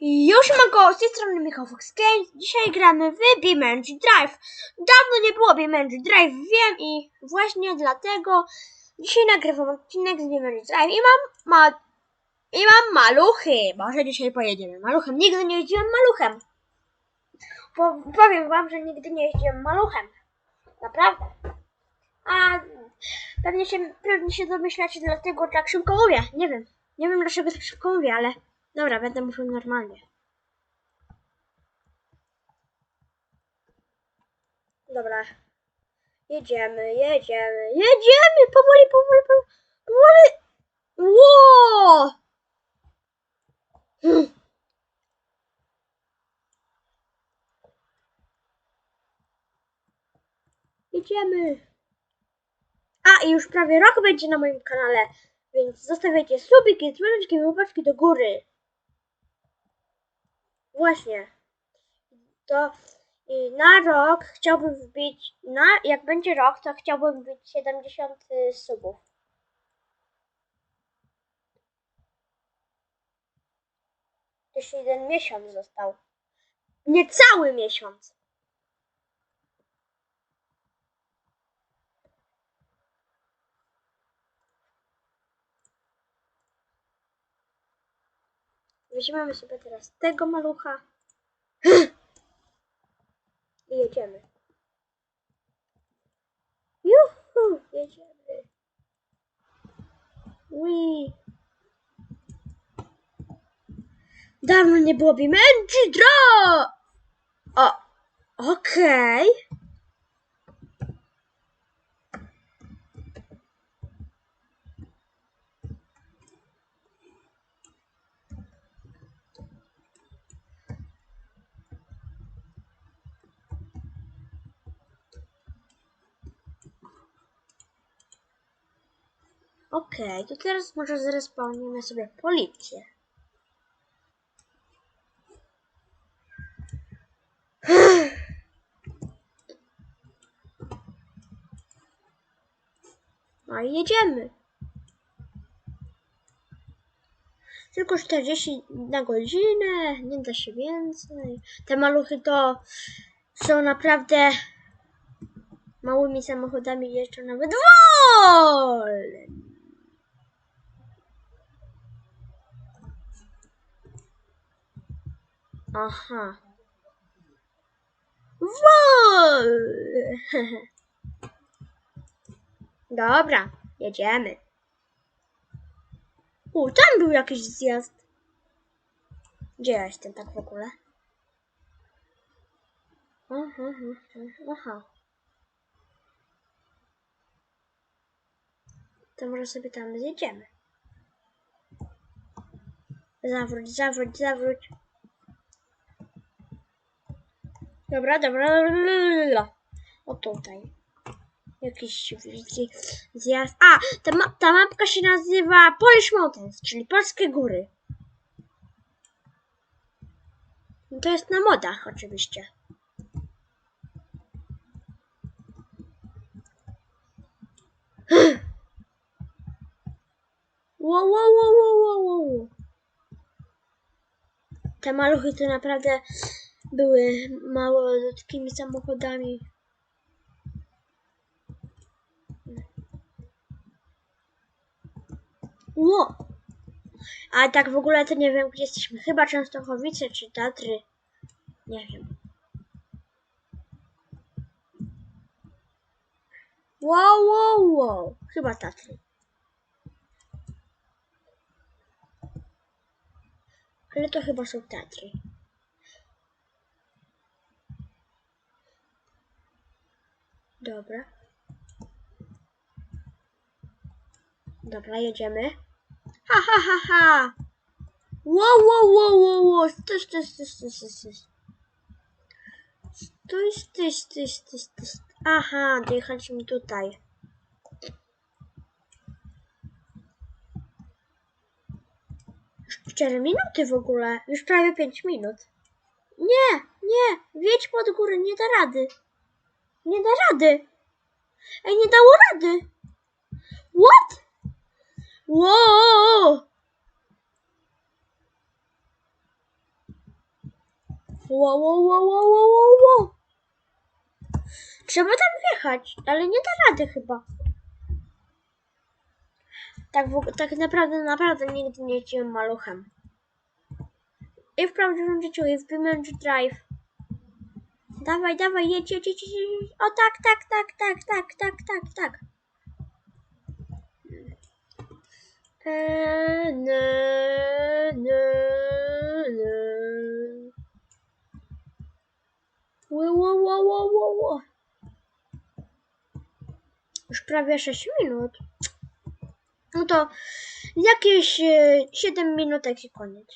Już go z tej strony Michał Fox Games. Dzisiaj gramy w BeamNG Drive. Dawno nie było BeamNG Drive, wiem i właśnie dlatego dzisiaj nagrywam odcinek z BeamNG Drive i mam, ma, i mam maluchy. Może dzisiaj pojedziemy maluchem. Nigdy nie jeździłem maluchem. Po, powiem wam, że nigdy nie jeździłem maluchem. Naprawdę. A pewnie się, pewnie się domyślacie, dlatego tak szybko mówię. Nie wiem. Nie wiem dlaczego tak szybko mówię, ale dobra, będę mówił normalnie. Dobra. Jedziemy, jedziemy, jedziemy! Powoli, powoli, powoli. powoli. Ło! Hmm. Jedziemy. A, i już prawie rok będzie na moim kanale, więc zostawiajcie subiki, dzwoneczki, łapeczki do góry. Właśnie. To i na rok chciałbym wbić, na, jak będzie rok, to chciałbym wbić 70 y, subów. Jeszcze jeden miesiąc został. Niecały miesiąc. Weźmiemy sobie teraz tego malucha. I jedziemy. Juhu, jedziemy. Ui. Dawno nie było Bimenji Draw! O, okej. Okej, to teraz może zrespawnimy sobie policję. No i jedziemy. Tylko 40 na godzinę, nie da się więcej. Te maluchy to są naprawdę małymi samochodami jeżdżą nawet wolno. Aha. Wol! Dobra, jedziemy. U, tam był jakiś zjazd. Gdzie ja jestem tak w ogóle? Aha, aha. To może sobie tam zjedziemy. Zawróć, zawróć, zawróć. Dobra, dobra, dobra. O tutaj. Jakiś zjazd. A, ta, ma ta mapka się nazywa Polish Mountains, czyli Polskie Góry. No to jest na modach oczywiście. Wow, wow, wow, wow, wow, wow. Te maluchy to naprawdę były malutkimi samochodami. Ło! A tak w ogóle to nie wiem, gdzie jesteśmy. Chyba Częstochowice czy Tatry. Nie wiem. Wow, wow, wow. Chyba Tatry. Ale to chyba są Tatry. Dobra. Dobra, jedziemy. Ha, ha, ha, ha. Wow, wow, wow, wow, wow. Stój, stój, stój, stój, stój, stój. Stój, stój, stój, stój, stój. Aha, dojechaliśmy tutaj. Już 4 minuty w ogóle. Już prawie 5 minut. Nie, nie. Wiedź pod górę, nie da rady. Nie da rady. Ej, nie dało rady. What? Wow! Ło, ło, ło, ło, ło, ło. Trzeba tam wjechać, ale nie da rady chyba. Tak, w, tak naprawdę, naprawdę nigdy nie jeździłem maluchem. I w prawdziwym życiu, i w Drive. Dawaj, dawaj, jedź, jedź, jedź, jedź. O tak, tak, tak, tak, tak, tak, tak, tak. Eee, ne, ne, ne. Ło, ło, ło, ło, ło. Już prawie 6 minut. No to jakieś e, 7 minutek i koniec.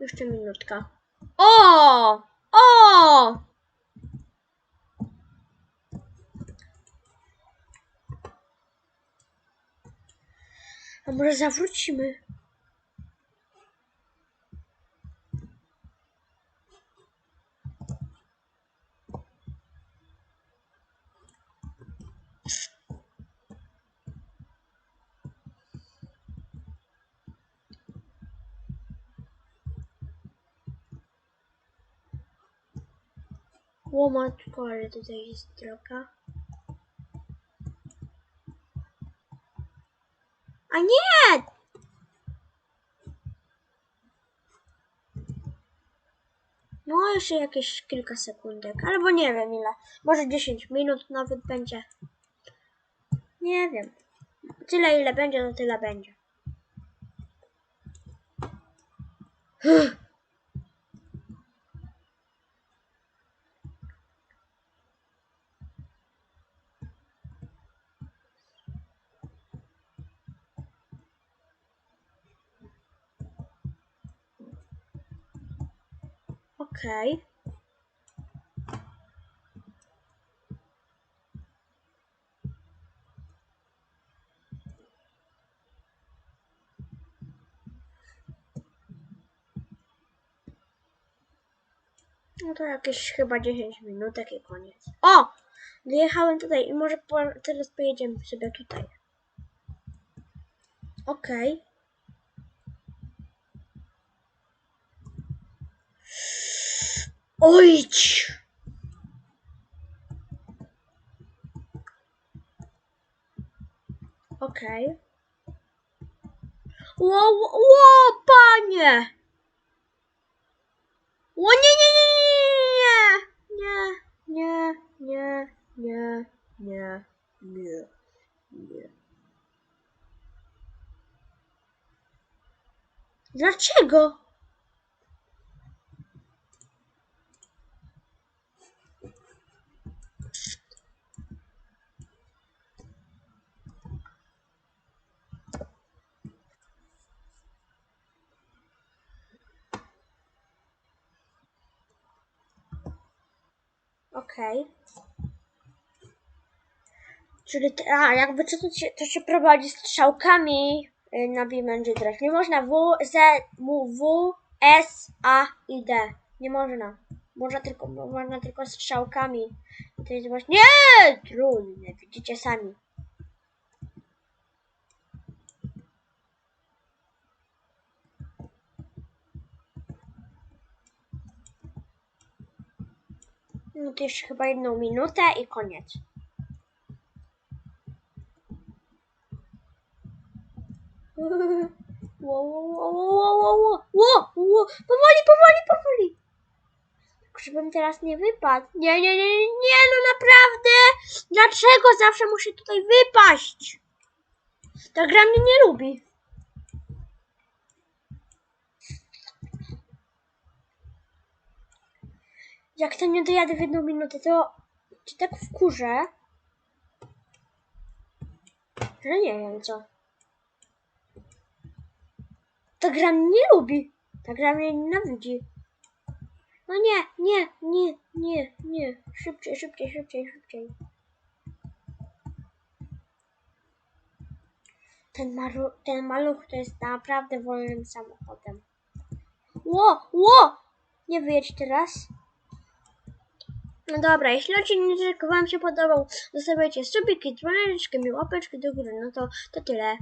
Jeszcze minutka. O! O! A może zawrócimy? Łomatko, ale tutaj jest droga. A nie! No, jeszcze jakieś kilka sekundek, albo nie wiem ile. Może 10 minut nawet będzie. Nie wiem. Tyle ile będzie, to tyle będzie. Okej. No to jakieś chyba 10 minutek i koniec. O! Dojechałem tutaj i może po, teraz pojedziemy sobie tutaj. Okej. Ojdź! Okej. Ło, ło, ło, panie! Ło, nie, nie, nie, nie, nie, nie, nie, nie, nie, nie, nie. Dlaczego? Okej. Czyli, te, a, jakby co to się, to się prowadzi strzałkami y, na BeamNG Drive. Nie można W, Z, M, W, S, A i D. Nie można. Można tylko, można tylko strzałkami. To jest właśnie nie trudne, widzicie sami. No to jeszcze chyba jedną minutę i koniec. Ło, ło, ło, ło, ło, ło, powoli, powoli, powoli. Tylko żebym teraz nie wypadł. Nie, nie, nie, nie, no naprawdę. Dlaczego zawsze muszę tutaj wypaść? Ta gra mnie nie lubi. Jak to nie dojadę w jedną minutę, to cię tak wkurzę, że nie wiem co. Ta gra mnie nie lubi. Ta gra mnie nienawidzi. No nie, nie, nie, nie, nie. Szybciej, szybciej, szybciej, szybciej. Ten, maru, ten maluch to jest naprawdę wolnym samochodem. Ło, ło! Nie wyjedź teraz. No dobra, jeśli odcinek Wam się podobał, zostawiajcie subiki, dzwoneczki, mi łapeczki do góry, no to, to tyle.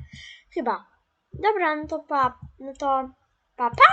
Chyba. Dobra, no to pa, no to pa pa!